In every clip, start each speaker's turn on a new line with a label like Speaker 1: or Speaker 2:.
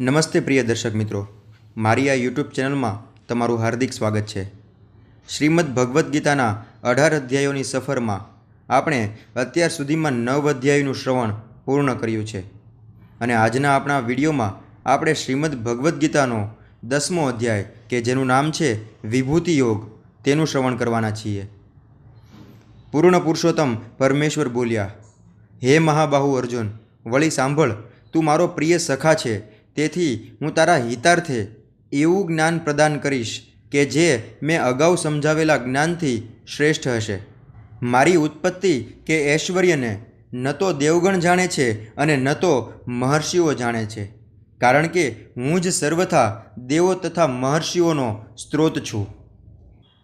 Speaker 1: નમસ્તે પ્રિય દર્શક મિત્રો. મારી આ યુટ્યુબ ચેનલમાં તમારું હાર્દિક સ્વાગત છે. શ્રીમદ ભગવદ્ ગીતાના અઢાર અધ્યાયોની સફરમાં આપણે અત્યાર સુધીમાં નવ અધ્યાયનું શ્રવણ પૂર્ણ કર્યું છે. અને આજના આપણા વિડીયોમાં આપણે શ્રીમદ ભગવદ્ ગીતાનો દસમો અધ્યાય, કે જેનું નામ છે વિભૂતિ યોગ, તેનું શ્રવણ કરવાના છીએ. પૂર્ણ પુરુષોત્તમ પરમેશ્વર બોલ્યા, હે મહાબાહુ અર્જુન, વળી સાંભળ, તું મારો પ્રિય સખા છે તેથી હું તારા હિતાર્થે એવું જ્ઞાન પ્રદાન કરીશ કે જે મેં અગાઉ સમજાવેલા જ્ઞાનથી શ્રેષ્ઠ હશે. મારી ઉત્પત્તિ કે ઐશ્વર્યને ન તો દેવગણ જાણે છે અને ન તો મહર્ષિઓ જાણે છે. કારણ કે હું જ સર્વથા દેવો તથા મહર્ષિઓનો સ્ત્રોત છું.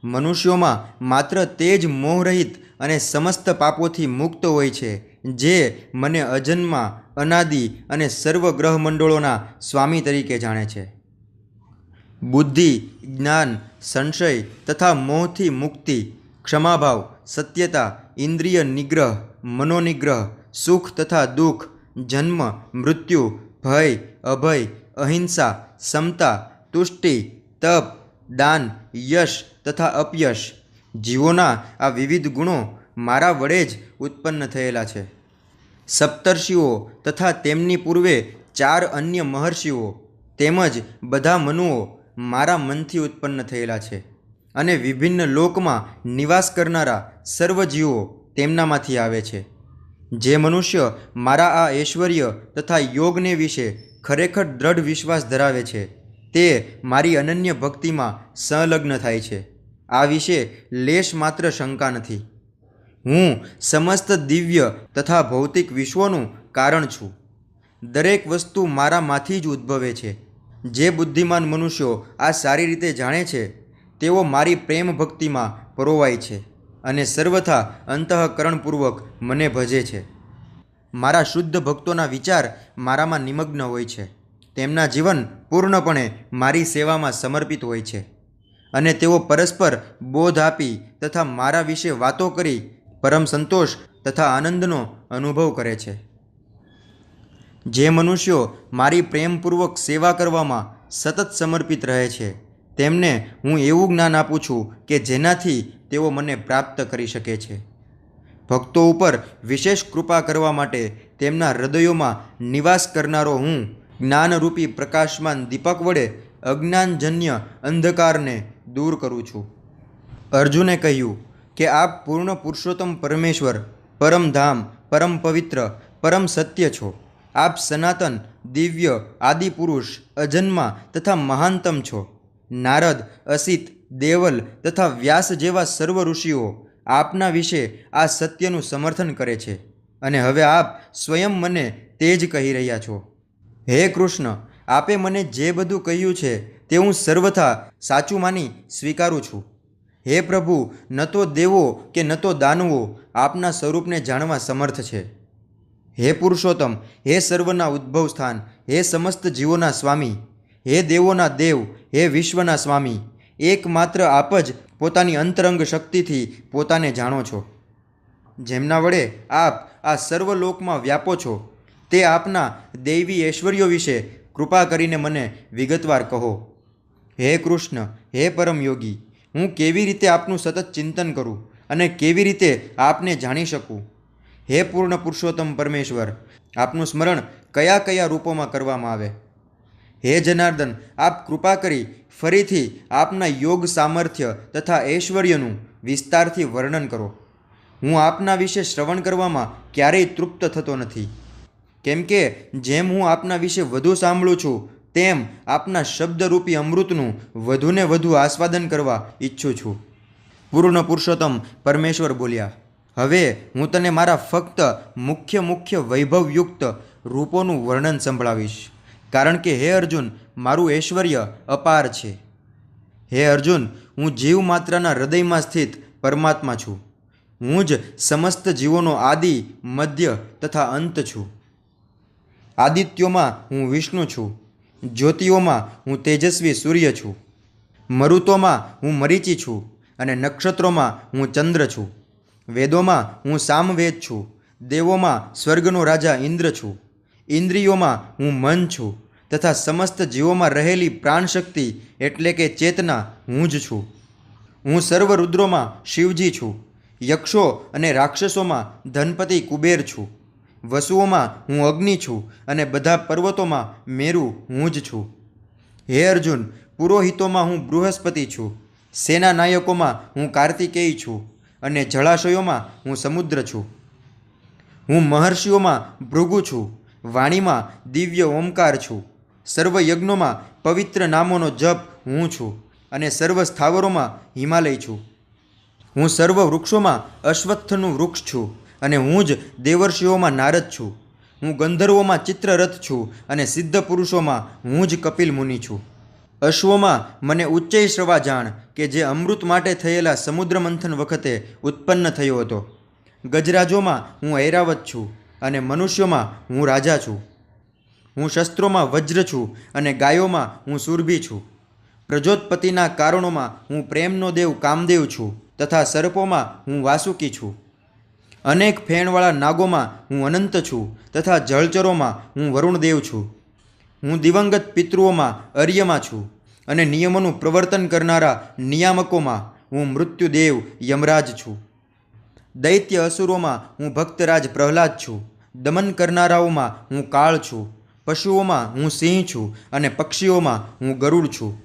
Speaker 1: મનુષ્યોમાં માત્ર તે જ મોહરહિત અને સમસ્ત પાપોથી મુક્ત હોય છે. જે મને અજન્મા, અનાદિ અને સર્વ ગ્રહ મંડળોના સ્વામી તરીકે જાણે છે. બુદ્ધિ, જ્ઞાન, સંશય તથા મોહથી મુક્તિ, ક્ષમાભાવ, સત્યતા, ઇન્દ્રિય નિગ્રહ, મનોનિગ્રહ, સુખ તથા દુઃખ, જન્મ, મૃત્યુ, ભય, અભય, અહિંસા, સમતા, તુષ્ટિ, તપ, દાન, યશ તથા અપયશ. જીવોના આ વિવિધ ગુણો મારા વડે જ ઉત્પન્ન થયેલા છે. સપ્તર્ષિઓ તથા તેમની પૂર્વે ચાર અન્ય મહર્ષિઓ તેમજ બધા મનુઓ મારા મનથી ઉત્પન્ન થયેલા છે અને વિભિન્ન લોકમાં નિવાસ કરનારા સર્વ જીવો તેમનામાંથી આવે છે. જે મનુષ્ય મારા આ ઐશ્વર્ય તથા યોગને વિશે ખરેખર દ્રઢ વિશ્વાસ ધરાવે છે, તે મારી અનન્ય ભક્તિમાં સંલગ્ન થાય છે. આ વિશે લેશ માત્ર શંકા નથી. હું સમસ્ત દિવ્ય તથા ભૌતિક વિશ્વનું કારણ છું. દરેક વસ્તુ મારામાંથી જ ઉદ્ભવે છે. જે બુદ્ધિમાન મનુષ્યો આ સારી રીતે જાણે છે, તેઓ મારી પ્રેમ ભક્તિમાં પરોવાય છે અને સર્વથા અંતઃકરણપૂર્વક મને ભજે છે. મારા શુદ્ધ ભક્તોના વિચાર મારામાં નિમગ્ન હોય છે. તેમના જીવન પૂર્ણપણે મારી સેવામાં સમર્પિત હોય છે. અને તેઓ પરસ્પર બોધ આપી તથા મારા વિશે વાતો કરી પરમ સંતોષ તથા આનંદનો અનુભવ કરે છે. જે મનુષ્યો મારી પ્રેમપૂર્વક સેવા કરવામાં સતત સમર્પિત રહે છે, તેમને હું એવું જ્ઞાન આપું છું કે જેનાથી તેઓ મને પ્રાપ્ત કરી શકે છે. ભક્તો ઉપર વિશેષ કૃપા કરવા માટે તેમના હૃદયોમાં નિવાસ કરનારો હું જ્ઞાનરૂપી પ્રકાશમાન દીપક વડે અજ્ઞાનજન્ય અંધકારને દૂર કરું છું. અર્જુને કહ્યું કે આપ પૂર્ણ પુરુષોત્તમ પરમેશ્વર, પરમ ધામ, પરમ પવિત્ર, પરમ સત્ય છો. આપ સનાતન, દિવ્ય આદિપુરુષ અજન્મા તથા મહાનતમ છો. નારદ, અસિત, દેવલ તથા વ્યાસ જેવા સર્વ ઋષિઓ આપના વિશે આ સત્યનું સમર્થન કરે છે. અને હવે આપ સ્વયં મને તે જ કહી રહ્યા છો. હે કૃષ્ણ, આપે મને જે બધું કહ્યું છે તે હું સર્વથા સાચું માની સ્વીકારું છું. હે પ્રભુ, ન તો દેવો કે ન તો દાનવો આપના સ્વરૂપને જાણવા સમર્થ છે. હે પુરુષોત્તમ, હે સર્વના ઉદ્ભવ સ્થાન, હે સમસ્ત જીવોના સ્વામી, હે દેવોના દેવ, હે વિશ્વના સ્વામી, એકમાત્ર આપ જ પોતાની અંતરંગ શક્તિથી પોતાને જાણો છો. જેમના વડે આપ આ સર્વ લોકમાં વ્યાપો છો, તે આપના દૈવી ઐશ્વર્યો વિશે કૃપા કરીને મને વિગતવાર કહો. હે કૃષ્ણ, હે પરમ યોગી હું કેવી રીતે આપનું સતત ચિંતન કરું અને કેવી રીતે આપને જાણી શકું? હે પૂર્ણ પુરુષોત્તમ પરમેશ્વર, આપનું સ્મરણ કયા કયા રૂપોમાં કરવામાં આવે? હે જનાર્દન, આપ કૃપા કરી ફરીથી આપના યોગ સામર્થ્ય તથા ઐશ્વર્યનું વિસ્તારથી વર્ણન કરો. હું આપના વિશે શ્રવણ કરવામાં ક્યારેય તૃપ્ત થતો નથી. કેમ કે જેમ હું આપના વિશે વધુ સાંભળું છું તેમ આપના શબ્દરૂપી અમૃતનું વધુને વધુ આસ્વાદન કરવા ઈચ્છું છું. પૂર્ણ પુરુષોત્તમ પરમેશ્વર બોલ્યા, હવે હું તને મારા ફક્ત મુખ્ય મુખ્ય વૈભવયુક્ત રૂપોનું વર્ણન સંભળાવીશ. કારણ કે હે અર્જુન, મારું ઐશ્વર્ય અપાર છે. હે અર્જુન, હું જીવ માત્રના હૃદયમાં સ્થિત પરમાત્મા છું. હું જ સમસ્ત જીવોનો આદિ, મધ્ય તથા અંત છું. આદિત્યોમાં હું વિષ્ણુ છું. જ્યોતિઓમાં હું તેજસ્વી સૂર્ય છું. મરુતોમાં હું મરીચી છું અને નક્ષત્રોમાં હું ચંદ્ર છું. વેદોમાં હું સામવેદ છું. દેવોમાં સ્વર્ગનો રાજા ઇન્દ્ર છું. ઇન્દ્રિયોમાં હું મન છું તથા સમસ્ત જીવોમાં રહેલી પ્રાણશક્તિ એટલે કે ચેતના હું જ છું. હું સર્વ રુદ્રોમાં શિવજી છું. યક્ષો અને રાક્ષસોમાં ધનપતિ કુબેર છું. વસુઓમાં હું અગ્નિ છું અને બધા પર્વતોમાં મેરુ હું જ છું. હે અર્જુન, પુરોહિતોમાં હું બૃહસ્પતિ છું. સેના નાયકોમાં હું કાર્તિકેય છું અને જળાશયોમાં હું સમુદ્ર છું. હું મહર્ષિઓમાં ભૃગુ છું, વાણીમાં દિવ્ય ઓમકાર છું. સર્વ યજ્ઞોમાં પવિત્ર નામોનો જપ હું છું અને સર્વ સ્થાવરોમાં હિમાલય છું. હું સર્વ વૃક્ષોમાં અશ્વત્થનું વૃક્ષ છું. અને હું જ દેવર્ષિઓમાં નારદ છું. હું ગંધર્વોમાં ચિત્રરથ છું અને સિદ્ધ પુરુષોમાં હું જ કપિલ મુનિ છું. અશ્વોમાં મને ઉચ્ચય શ્રવા જાણ કે જે અમૃત માટે થયેલા સમુદ્ર મંથન વખતે ઉત્પન્ન થયો હતો. ગજરાજોમાં હું ઐરાવત છું અને મનુષ્યોમાં હું રાજા છું. હું શસ્ત્રોમાં વજ્ર છું અને ગાયોમાં હું સુરભી છું. પ્રજોતપતિના કારણોમાં હું પ્રેમનો દેવ કામદેવ છું તથા સર્પોમાં હું વાસુકી છું. અનેક ફેણવાળા નાગોમાં હું અનંત છું તથા જળચરોમાં હું વરુણદેવ છું. હું દિવંગત પિતૃઓમાં અર્યમાં છું અને નિયમોનું પ્રવર્તન કરનારા નિયામકોમાં હું મૃત્યુદેવ યમરાજ છું. દૈત્ય અસુરોમાં હું ભક્તરાજ પ્રહલાદ છું. દમન કરનારાઓમાં હું કાળ છું. પશુઓમાં હું સિંહ છું અને પક્ષીઓમાં હું ગરુડ છું.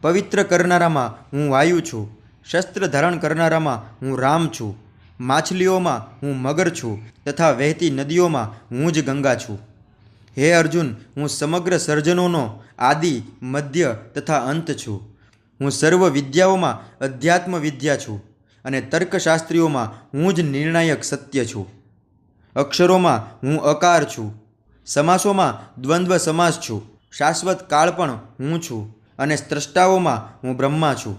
Speaker 1: પવિત્ર કરનારામાં હું વાયુ છું. શસ્ત્ર ધારણ કરનારામાં હું રામ છું. માછલીઓમાં હું મગર છું તથા વહેતી નદીઓમાં હું જ ગંગા છું. હે અર્જુન, હું સમગ્ર સર્જનોનો આદિ, મધ્ય તથા અંત છું. હું સર્વ વિદ્યાઓમાં અધ્યાત્મ વિદ્યા છું અને તર્કશાસ્ત્રીઓમાં હું જ નિર્ણાયક સત્ય છું. અક્ષરોમાં હું અકાર છું. સમાસોમાં દ્વંદ્વ સમાસ છું. શાશ્વત કાળ પણ હું છું અને સ્રષ્ટાઓમાં હું બ્રહ્મા છું.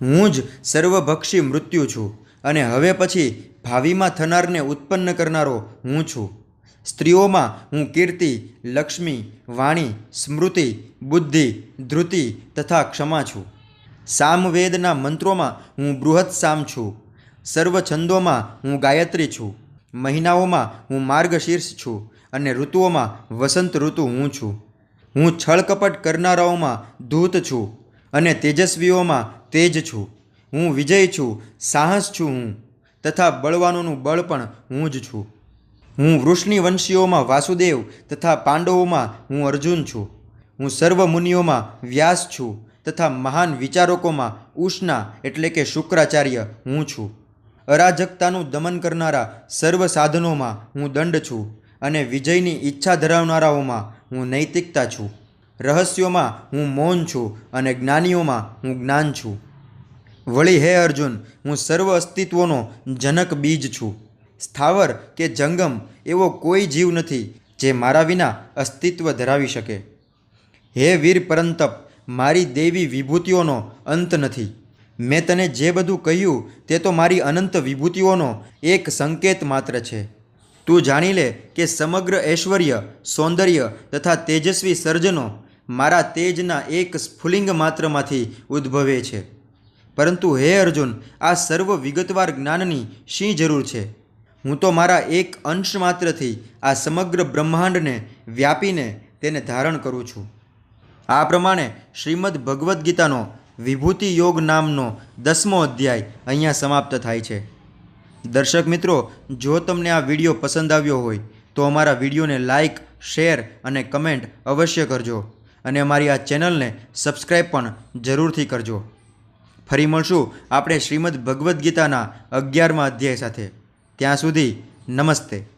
Speaker 1: હું જ સર્વભક્ષી મૃત્યુ છું. અને હવે પછી ભાવિમાં થનારને ઉત્પન્ન કરનારો હું છું. સ્ત્રીઓમાં હું કીર્તિ, લક્ષ્મી, વાણી, સ્મૃતિ, બુદ્ધિ ધૃતિ તથા ક્ષમા છું. સામવેદના મંત્રોમાં હું બૃહદ સામ છું. સર્વ છંદોમાં હું ગાયત્રી છું. મહિનાઓમાં હું માર્ગશીર્ષ છું અને ઋતુઓમાં વસંત ઋતુ હું છું. હું છળકપટ કરનારાઓમાં ધૂત છું અને તેજસ્વીઓમાં તેજ છું. હું વિજય છું, સાહસ છું હું, તથા બળવાનોનું બળ પણ હું જ છું. હું વૃષ્ણિ વંશીઓમાં વાસુદેવ તથા પાંડવોમાં હું અર્જુન છું. હું સર્વ મુનિઓમાં વ્યાસ છું તથા મહાન વિચારકોમાં ઉષ્ણા એટલે કે શુક્રાચાર્ય હું છું. અરાજકતાનું દમન કરનારા સર્વ સાધનોમાં હું દંડ છું અને વિજયની ઈચ્છા ધરાવનારાઓમાં હું નૈતિકતા છું. રહસ્યોમાં હું મૌન છું અને જ્ઞાનીઓમાં હું જ્ઞાન છું. વળી હે અર્જુન, હું સર્વ અસ્તિત્વનો જનક બીજ છું. સ્થાવર કે જંગમ એવો કોઈ જીવ નથી જે મારા વિના અસ્તિત્વ ધરાવી શકે. હે વીર પરંતપ, મારી દેવી વિભૂતિઓનો અંત નથી. મેં તને જે બધું કહ્યું તે તો મારી અનંત વિભૂતિઓનો એક સંકેત માત્ર છે. તું જાણી લે કે સમગ્ર ઐશ્વર્ય, સૌંદર્ય તથા તેજસ્વી સર્જનો મારા તેજના એક સ્ફુલિંગ માત્રમાંથી ઉદ્ભવે છે. પરંતુ હે અર્જુન, આ સર્વ વિગતવાર જ્ઞાનની શી જરૂર છે? હું તો મારા એક અંશ માત્રથી આ સમગ્ર બ્રહ્માંડને વ્યાપીને તેને ધારણ કરું છું. આ પ્રમાણે શ્રીમદ ભગવદ્ ગીતાનો વિભૂતિ યોગ નામનો દસમો અધ્યાય અહીંયા સમાપ્ત થાય છે. દર્શક મિત્રો, જો તમને આ વીડિયો પસંદ આવ્યો હોય, તો અમારા વિડીયોને લાઇક શેર અને કમેન્ટ અવશ્ય કરજો અને અમારી આ ચેનલને સબસ્ક્રાઈબ પણ જરૂરથી કરજો. ફરી મળશું આપણે શ્રીમદ ભગવદ્ ગીતાના અગિયારમા અધ્યાય સાથે. ત્યાં સુધી નમસ્તે.